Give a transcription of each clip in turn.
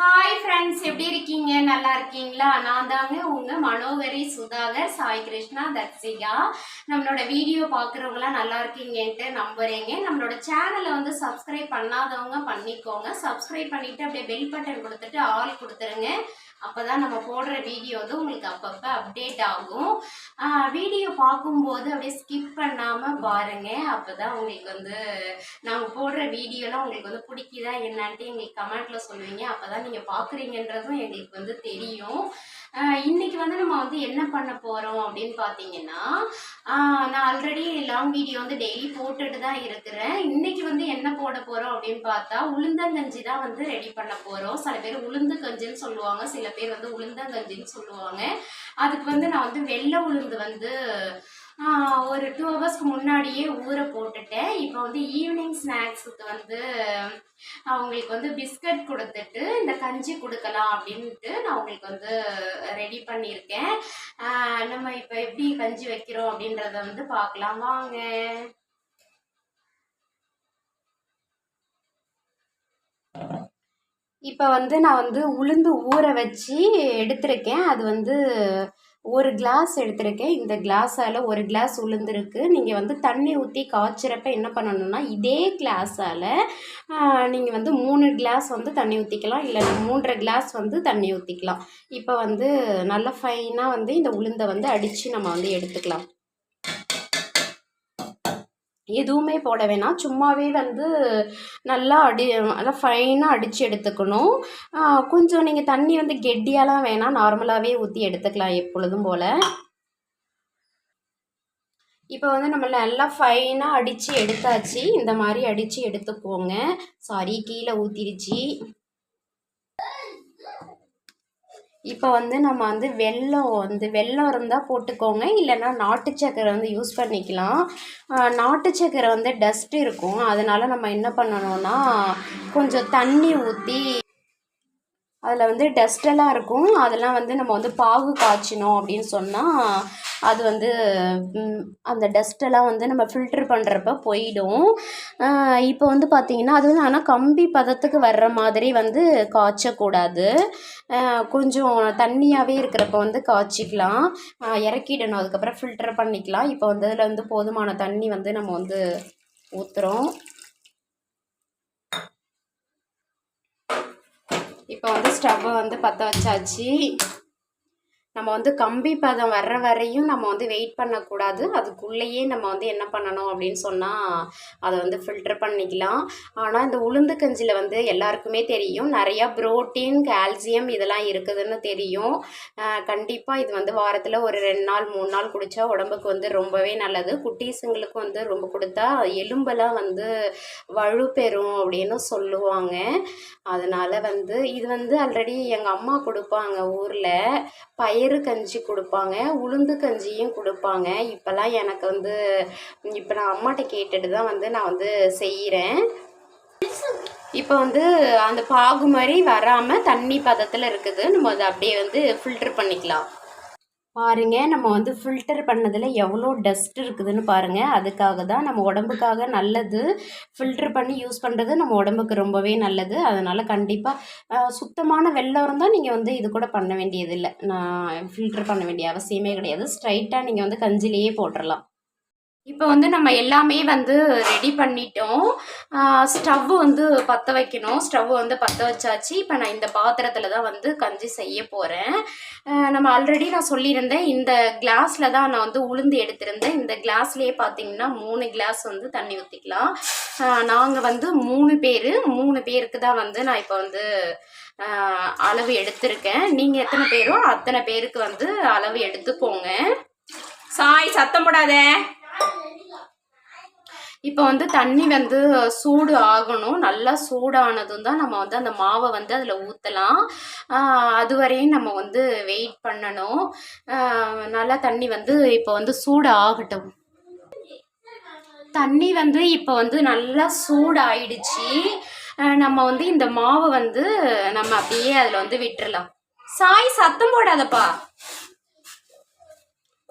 Hi friends எப்படி இருக்கீங்க? நல்லா இருக்கீங்களா? நான் தாங்க உங்க மனோகரி சுதாகர் சாய் கிருஷ்ணா தர்சிகா. நம்மளோட வீடியோ பார்க்குறவங்களாம் நல்லா இருக்கீங்கன்ட்டு நம்புறேங்க. நம்மளோட சேனலை வந்து சப்ஸ்கிரைப் பண்ணாதவங்க பண்ணிக்கோங்க. சப்ஸ்கிரைப் பண்ணிட்டு அப்படியே பெல் பட்டன் கொடுத்துட்டு ஆல் கொடுத்துருங்க. அப்பதான் நம்ம போடுற வீடியோ வந்து உங்களுக்கு அப்பப்போ அப்டேட் ஆகும். வீடியோ பார்க்கும்போது அப்படியே ஸ்கிப் பண்ணாமல் பாருங்கள் அப்போ தான் உங்களுக்கு வந்து நாங்கள் போடுற வீடியோலாம் உங்களுக்கு வந்து பிடிக்குதா என்னான்ட்டு எங்களுக்கு கமெண்ட்டில் சொல்லுவீங்க. அப்போ தான் நீங்கள் பார்க்குறீங்கன்றதும் எங்களுக்கு வந்து தெரியும். இன்னைக்கு வந்து நம்ம வந்து என்ன பண்ண போறோம் அப்படின்னு பார்த்தீங்கன்னா நான் ஆல்ரெடி லாங் வீடியோ வந்து டெய்லி போட்டுட்டு தான் இருக்கிறேன். இன்னைக்கு வந்து என்ன போட போறோம் அப்படின்னு பார்த்தா உளுந்தங்கஞ்சி தான் வந்து ரெடி பண்ண போறோம். சில பேர் உளுந்து கஞ்சின்னு சொல்லுவாங்க சில பேர் வந்து உளுந்தங்கஞ்சின்னு சொல்லுவாங்க. அதுக்கு வந்து நான் வந்து வெள்ளை உளுந்து வந்து ஒரு டூ ஹவர்ஸ்க்கு முன்னாடியே ஊற போட்டுட்டேன் இப்போ வந்து ஈவினிங் ஸ்நாக்ஸுக்கு வந்து அவங்களுக்கு வந்து பிஸ்கட் கொடுத்துட்டு இந்த கஞ்சி கொடுக்கலாம் அப்படின்ட்டு நான் உங்களுக்கு வந்து ரெடி பண்ணியிருக்கேன். நம்ம இப்போ எப்படி கஞ்சி வைக்கிறோம் அப்படின்றத வந்து பார்க்கலாம். வாங்க. இப்போ வந்து நான் வந்து உளுந்து ஊற வச்சு எடுத்திருக்கேன். அது வந்து ஒரு கிளாஸ் எடுத்திருக்கேன். இந்த கிளாஸால் ஒரு கிளாஸ் உளுந்துருக்கு. நீங்கள் வந்து தண்ணி ஊற்றி காய்ச்சிறப்ப என்ன பண்ணணும்னா இதே கிளாஸால் நீங்கள் வந்து மூணு கிளாஸ் வந்து தண்ணி ஊற்றிக்கலாம் இல்லை மூன்றரை கிளாஸ் வந்து தண்ணி ஊற்றிக்கலாம் இப்போ வந்து நல்ல ஃபைனாக வந்து இந்த உளுந்தை வந்து அடித்து நம்ம வந்து எடுத்துக்கலாம். எதுவுமே போட வேணாம். சும்மாவே வந்து நல்லா அடி நல்லா ஃபைனாக அடித்து எடுத்துக்கணும். கொஞ்சம் நீங்கள் தண்ணி வந்து கெட்டியாலாம் வேணாம். நார்மலாகவே ஊற்றி எடுத்துக்கலாம் எப்பொழுதும் போல். இப்போ வந்து நம்ம நல்லா ஃபைனாக அடித்து எடுத்தாச்சு. இந்த மாதிரி அடித்து எடுத்துக்கோங்க. சாரி கீழே ஊற்றிடுச்சு இப்போ வந்து நம்ம வந்து வெல்லம் வந்து வெல்லம் இருந்தால் போட்டுக்கோங்க. இல்லைன்னா நாட்டு சக்கரை வந்து யூஸ் பண்ணிக்கலாம். நாட்டு சக்கரை வந்து டஸ்ட் இருக்கும். அதனால் நம்ம என்ன பண்ணணும்னா கொஞ்சம் தண்ணி ஊற்றி அதில் வந்து டஸ்டெல்லாம் இருக்கும். அதெல்லாம் வந்து நம்ம வந்து பாகு காய்ச்சினோம் அப்படின்னு சொன்னால் அது வந்து அந்த டஸ்ட்டெல்லாம் வந்து நம்ம ஃபில்டர் பண்ணுறப்ப போயிடும். இப்போ வந்து பார்த்திங்கன்னா அது வந்து ஆனால் கம்பி பதத்துக்கு வர்ற மாதிரி வந்து காய்ச்சக்கூடாது. கொஞ்சம் தண்ணியாகவே இருக்கிறப்ப வந்து காய்ச்சிக்கலாம். இறக்கிடணும். அதுக்கப்புறம் ஃபில்டர் பண்ணிக்கலாம். இப்போ வந்து அதில் வந்து போதுமான தண்ணி வந்து நம்ம வந்து ஊற்றுறோம் இப்போ வந்து ஸ்டவ்வை வந்து பற்ற வச்சாச்சு. நம்ம வந்து கம்பி பதம் வர்ற வரையும் நம்ம வந்து வெயிட் பண்ணக்கூடாது. அதுக்குள்ளேயே நம்ம வந்து என்ன பண்ணணும் அப்படின்னு சொன்னால் அதை வந்து ஃபில்டர் பண்ணிக்கலாம். ஆனால் இந்த உளுந்து கஞ்சியில் வந்து எல்லாருக்குமே தெரியும். நிறையா புரோட்டீன் கால்சியம் இதெல்லாம் இருக்குதுன்னு தெரியும். கண்டிப்பாக இது வந்து வாரத்தில் ஒரு ரெண்டு நாள் மூணு நாள் குடித்தா உடம்புக்கு வந்து ரொம்பவே நல்லது. குட்டீஸுங்களுக்கு வந்து ரொம்ப கொடுத்தா எலும்பெல்லாம் வந்து வலுப்பெறும் அப்படின்னு சொல்லுவாங்க. அதனால் வந்து இது வந்து ஆல்ரெடி எங்கள் அம்மா கொடுப்பாங்க ஊரில். பயிர் பயிறு கஞ்சி கொடுப்பாங்க உளுந்து கஞ்சியும் கொடுப்பாங்க. இப்போல்லாம் எனக்கு வந்து இப்போ நான் அம்மாட்ட கேட்டுட்டு தான் வந்து நான் வந்து செய்கிறேன் இப்போ வந்து அந்த பாகு மாதிரி வராமல் தண்ணி பதத்தில் இருக்குது. நம்ம அதை அப்படியே வந்து ஃபில்ட்ரு பண்ணிக்கலாம். பாருங்க நம்ம வந்து ஃபில்டர் பண்ணதில் எவ்வளோ டஸ்ட் இருக்குதுன்னு பாருங்கள் அதுக்காக தான் நம்ம உடம்புக்காக நல்லது. ஃபில்டர் பண்ணி யூஸ் பண்ணுறது நம்ம உடம்புக்கு ரொம்பவே நல்லது. அதனால் கண்டிப்பாக சுத்தமான வெள்ளம் இருந்தால் நீங்கள் வந்து இது கூட பண்ண வேண்டியதில்லை. நான் ஃபில்டர் பண்ண வேண்டிய அவசியமே கிடையாது. ஸ்ட்ரைட்டாக நீங்கள் வந்து கஞ்சிலேயே போட்டுடலாம் இப்போ வந்து நம்ம எல்லாமே வந்து ரெடி பண்ணிட்டோம். ஸ்டவ் வந்து பற்ற வைக்கணும். ஸ்டவ் வந்து பற்ற வச்சாச்சு. இப்போ நான் இந்த பாத்திரத்தில் தான் வந்து கஞ்சி செய்ய போகிறேன் நம்ம ஆல்ரெடி நான் சொல்லியிருந்தேன். இந்த கிளாஸில் தான் நான் வந்து உளுந்து எடுத்திருந்தேன். இந்த கிளாஸ்லேயே பார்த்தீங்கன்னா மூணு கிளாஸ் வந்து தண்ணி ஊற்றிக்கலாம் நாங்கள் வந்து மூணு பேர் மூணு பேருக்கு தான் வந்து நான் இப்போ வந்து அளவு எடுத்திருக்கேன். நீங்கள் எத்தனை பேரோ அத்தனை பேருக்கு வந்து அளவு எடுத்துக்கோங்க சாய் சத்தம் போடாத. இப்போ வந்து தண்ணி வந்து சூடு ஆகணும். நல்லா சூடானதும் தான் நம்ம வந்து அந்த மாவை வந்து அதில் ஊற்றலாம் அது வரையும் நம்ம வந்து வெயிட் பண்ணணும். நல்லா தண்ணி வந்து இப்போ வந்து சூடு ஆகட்டும். தண்ணி வந்து இப்போ வந்து நல்லா சூடாயிடுச்சு. நம்ம வந்து இந்த மாவை வந்து நம்ம அப்படியே அதில் வந்து விட்டுறலாம். சாய் சத்தம் போடாதப்பா.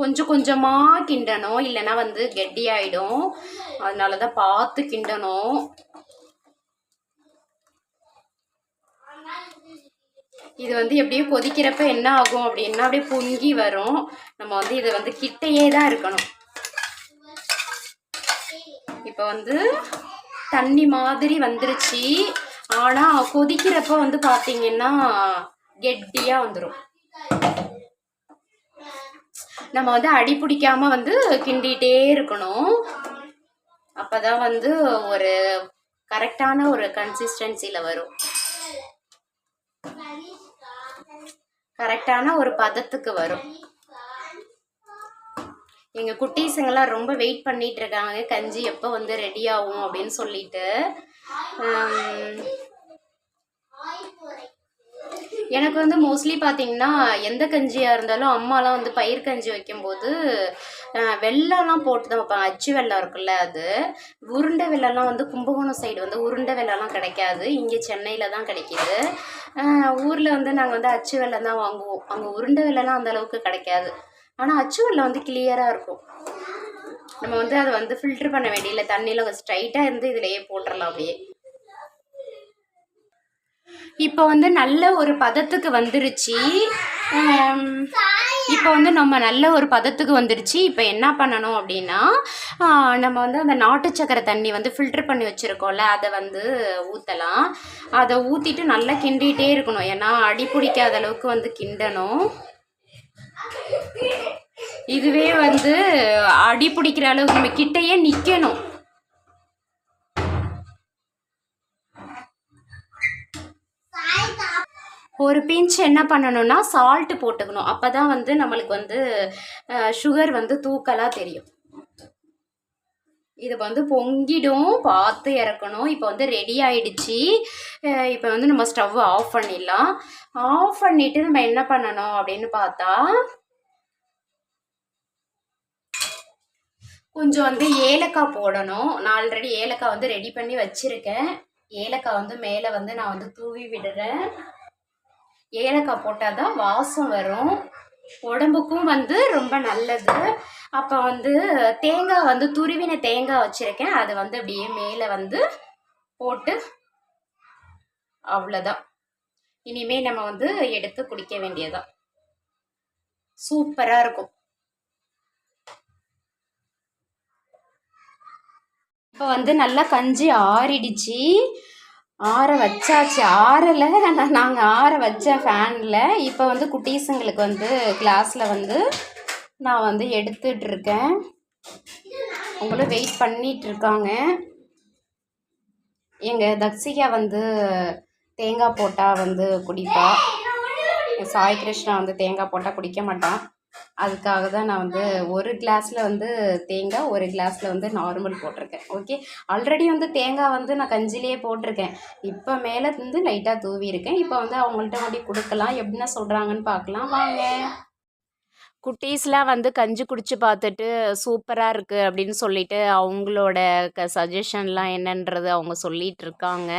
கொஞ்சம் கொஞ்சமாக கிண்டணும். இல்லைன்னா வந்து கெட்டியாயிடும். அதனால தான் பார்த்து கிண்டணும். இது வந்து எப்படியும் கொதிக்கிறப்ப என்ன ஆகும் அப்படின்னா அப்படியே பொங்கி வரும். நம்ம வந்து இது வந்து கிட்டையே தான் இருக்கணும். இப்போ வந்து தண்ணி மாதிரி வந்துருச்சு. ஆனால் கொதிக்கிறப்ப வந்து பார்த்தீங்கன்னா கெட்டியாக வந்துடும் நம்ம வந்து அடி பிடிக்காம வந்து கிண்டிகிட்டே இருக்கணும். அப்பதான் வந்து ஒரு கரெக்டான ஒரு கன்சிஸ்டன்சியில் வரும். கரெக்டான ஒரு பதத்துக்கு வரும். எங்க குட்டீஸுங்கெல்லாம் ரொம்ப வெயிட் பண்ணிட்டு இருக்காங்க. கஞ்சி எப்போ வந்து ரெடி ஆகும் அப்படின்னு சொல்லிட்டு. எனக்கு வந்து மோஸ்ட்லி பார்த்தீங்கன்னா எந்த கஞ்சியாக இருந்தாலும் அம்மாலாம் வந்து பயிர் கஞ்சி வைக்கும்போது வெள்ளம்லாம் போட்டு தான் வைப்பாங்க. அச்சு வெள்ளம் இருக்குல்ல அது. உருண்டை வெள்ளம்லாம் வந்து கும்பகோணம் சைடு வந்து உருண்டை வெள்ளம்லாம் கிடைக்காது. இங்கே சென்னையில் தான் கிடைக்கிது. ஊரில் வந்து நாங்கள் வந்து அச்சு வெள்ளம் தான் வாங்குவோம். அங்கே உருண்டை வெள்ளம்லாம் அந்த அளவுக்கு கிடைக்காது. ஆனால் அச்சு வெள்ளம் வந்து கிளியராக இருக்கும். நம்ம வந்து அதை வந்து ஃபில்ட்ரு பண்ண வேண்டியதில்லை தண்ணியில் ஸ்ட்ரைட்டாக இருந்து இதிலையே போட்டுடலாம் அப்படியே. இப்போ வந்து நல்ல ஒரு பதத்துக்கு வந்துருச்சு. இப்போ வந்து நம்ம நல்ல ஒரு பதத்துக்கு வந்துருச்சு. இப்போ என்ன பண்ணணும் அப்படின்னா நம்ம வந்து அந்த நாட்டு சக்கரை தண்ணி வந்து ஃபில்டர் பண்ணி வச்சுருக்கோம்ல அதை வந்து ஊற்றலாம் அதை ஊற்றிட்டு நல்லா கிண்டிகிட்டே இருக்கணும். ஏன்னா அடி பிடிக்காத அளவுக்கு வந்து கிண்டணும். இதுவே வந்து அடி பிடிக்கிற அளவுக்கு நம்ம கிட்டேயே நிற்கணும் ஒரு பிஞ்ச் என்ன பண்ணணும்னா சால்ட்டு போட்டுக்கணும். அப்போ தான் வந்து நம்மளுக்கு வந்து சுகர் வந்து தூக்கலாக தெரியும். இது வந்து பொங்கிடும் பார்த்து இறக்கணும். இப்போ வந்து ரெடி ஆயிடுச்சு. இப்போ வந்து நம்ம ஸ்டவ் ஆஃப் பண்ணிடலாம். ஆஃப் பண்ணிட்டு நம்ம என்ன பண்ணணும் அப்படின்னு பார்த்தா கொஞ்சம் வந்து ஏலக்காய் போடணும். நான் ஆல்ரெடி ஏலக்காய் வந்து ரெடி பண்ணி வச்சுருக்கேன். ஏலக்காய் வந்து மேலே வந்து நான் வந்து தூவி விடுறேன். ஏலக்காய் போட்டால் தான் வாசம் வரும். உடம்புக்கும் வந்து ரொம்ப நல்லது. அப்போ வந்து தேங்காய் வந்து துருவின தேங்காய் வச்சுருக்கேன். அது வந்து அப்படியே மேலே வந்து போட்டு அவ்வளோதான் இனிமே நம்ம வந்து எடுத்து குடிக்க வேண்டியதான் சூப்பராக இருக்கும். இப்போ வந்து நல்லா கஞ்சி ஆறிடுச்சு. ஆற வச்சாச்சு. ஆறலை. நாங்கள் ஆற வச்ச ஃபேனில் இப்போ வந்து குட்டீஸுங்களுக்கு வந்து கிளாஸில் வந்து நான் வந்து எடுத்துட்ருக்கேன். இருக்கேன் அவங்களும் வெயிட் பண்ணிகிட்ருக்காங்க இருக்காங்க எங்கள் தக்ஷிகா வந்து தேங்காய் போட்டால் வந்து குடிப்பா. சாய் கிருஷ்ணா வந்து தேங்காய் போட்டால் குடிக்க மாட்டான் அதுக்காக தான் நான் வந்து ஒரு கிளாஸில் வந்து தேங்காய் ஒரு கிளாஸில் வந்து நார்மல் போட்டிருக்கேன். ஓகே ஆல்ரெடி வந்து தேங்காய் வந்து நான் கஞ்சிலேயே போட்டிருக்கேன். இப்போ மேலே வந்து லைட்டாக தூவி இருக்கேன் இப்போ வந்து அவங்கள்ட்ட கொண்டு கொடுக்கலாம். எப்படின்னா சொல்கிறாங்கன்னு பார்க்கலாம். வாங்க. குட்டீஸ்லாம் வந்து கஞ்சி குடிச்சு பார்த்துட்டு சூப்பராக இருக்குது அப்படின்னு சொல்லிட்டு அவங்களோட க சஜஷன்லாம் என்னன்றது அவங்க சொல்லிட்டு இருக்காங்க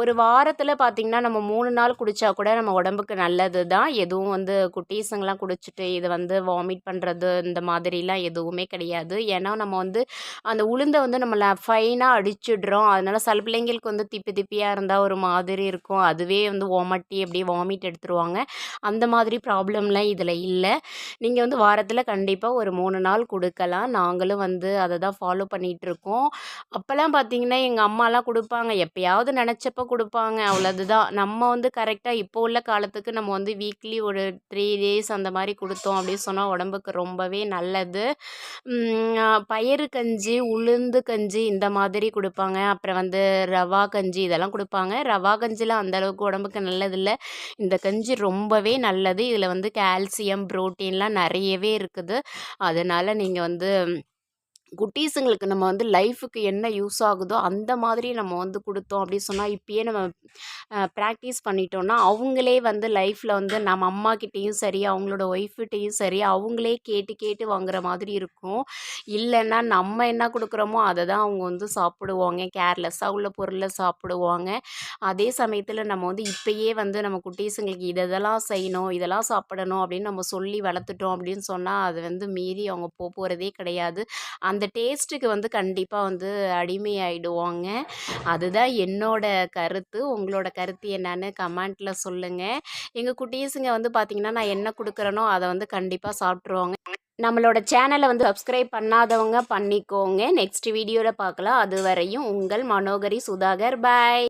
ஒரு வாரத்தில் பார்த்திங்கன்னா நம்ம மூணு நாள் குடித்தா கூட நம்ம உடம்புக்கு நல்லது தான் எதுவும் வந்து குட்டீஸுங்கெலாம் குடிச்சிட்டு இது வந்து வாமிட் பண்ணுறது இந்த மாதிரிலாம் எதுவுமே கிடையாது. ஏன்னா நம்ம வந்து அந்த உளுந்தை வந்து நம்ம ஃபைனாக அடிச்சிடுறோம். அதனால சில பிள்ளைங்களுக்கு வந்து திப்பி திப்பியாக இருந்தால் ஒரு மாதிரி இருக்கும். அதுவே வந்து ஓமட்டி அப்படியே வாமிட் எடுத்துருவாங்க. அந்த மாதிரி ப்ராப்ளம்லாம் இதில் இல்லை. நீங்கள் வந்து வாரத்தில் கண்டிப்பாக ஒரு மூணு நாள் கொடுக்கலாம். நாங்களும் வந்து அதை தான் ஃபாலோ பண்ணிகிட்ருக்கோம் அப்போல்லாம் பார்த்தீங்கன்னா எங்கள் அம்மாலாம் கொடுப்பாங்க. எப்போயாவது நினச்சப்போ கொடுப்பாங்க. அவ்வளோதுதான் நம்ம வந்து கரெக்டாக இப்போ உள்ள காலத்துக்கு நம்ம வந்து வீக்லி ஒரு த்ரீ டேஸ் அந்த மாதிரி கொடுத்தோம் அப்படின்னு சொன்னால் உடம்புக்கு ரொம்பவே நல்லது. பயிறு கஞ்சி உளுந்து கஞ்சி இந்த மாதிரி கொடுப்பாங்க. அப்புறம் வந்து ரவா கஞ்சி இதெல்லாம் கொடுப்பாங்க. ரவா கஞ்சிலாம் அந்தளவுக்கு உடம்புக்கு நல்லதில்லை. இந்த கஞ்சி ரொம்பவே நல்லது. இதில் வந்து கால்சியம் ப்ரோட்டீன்லாம் நிறையவே இருக்குது. அதனால் நீங்கள் வந்து குட்டீஸுங்களுக்கு நம்ம வந்து லைஃபுக்கு என்ன யூஸ் ஆகுதோ அந்த மாதிரி நம்ம வந்து கொடுத்தோம் அப்படின்னு சொன்னால் இப்பயே நம்ம ப்ராக்டிஸ் பண்ணிட்டோம்னா அவங்களே வந்து லைஃப்பில் வந்து நம்ம அம்மாக்கிட்டேயும் சரி அவங்களோட ஒய்ஃப்கிட்டையும் சரி அவங்களே கேட்டு கேட்டு வாங்குற மாதிரி இருக்கும். இல்லைன்னா நம்ம என்ன கொடுக்குறோமோ அதை தான் அவங்க வந்து சாப்பிடுவாங்க. கேர்லெஸ்ஸாக உள்ள பொருளை சாப்பிடுவாங்க. அதே சமயத்தில் நம்ம வந்து இப்பயே வந்து நம்ம குட்டீஸுங்களுக்கு இதை இதெல்லாம் செய்யணும் இதெல்லாம் சாப்பிடணும் அப்படின்னு நம்ம சொல்லி வளர்த்துட்டோம் அப்படின்னு சொன்னால் அது வந்து மீறி அவங்க போக போகிறதே கிடையாது. அந்த அந்த டேஸ்ட்டுக்கு வந்து கண்டிப்பாக வந்து அடிமையாயிடுவாங்க. அதுதான் என்னோட கருத்து. உங்களோட கருத்து என்னன்னு கமெண்ட்டில் சொல்லுங்கள் எங்கள் குட்டீஸுங்க வந்து பார்த்திங்கன்னா நான் என்ன கொடுக்குறேனோ அதை வந்து கண்டிப்பாக சாப்பிட்ருவாங்க நம்மளோட சேனலை வந்து சப்ஸ்கிரைப் பண்ணாதவங்க பண்ணிக்கோங்க. நெக்ஸ்ட் வீடியோவில் பார்க்கலாம் அது வரையும் உங்கள் மனோகரி சுதாகர். பாய்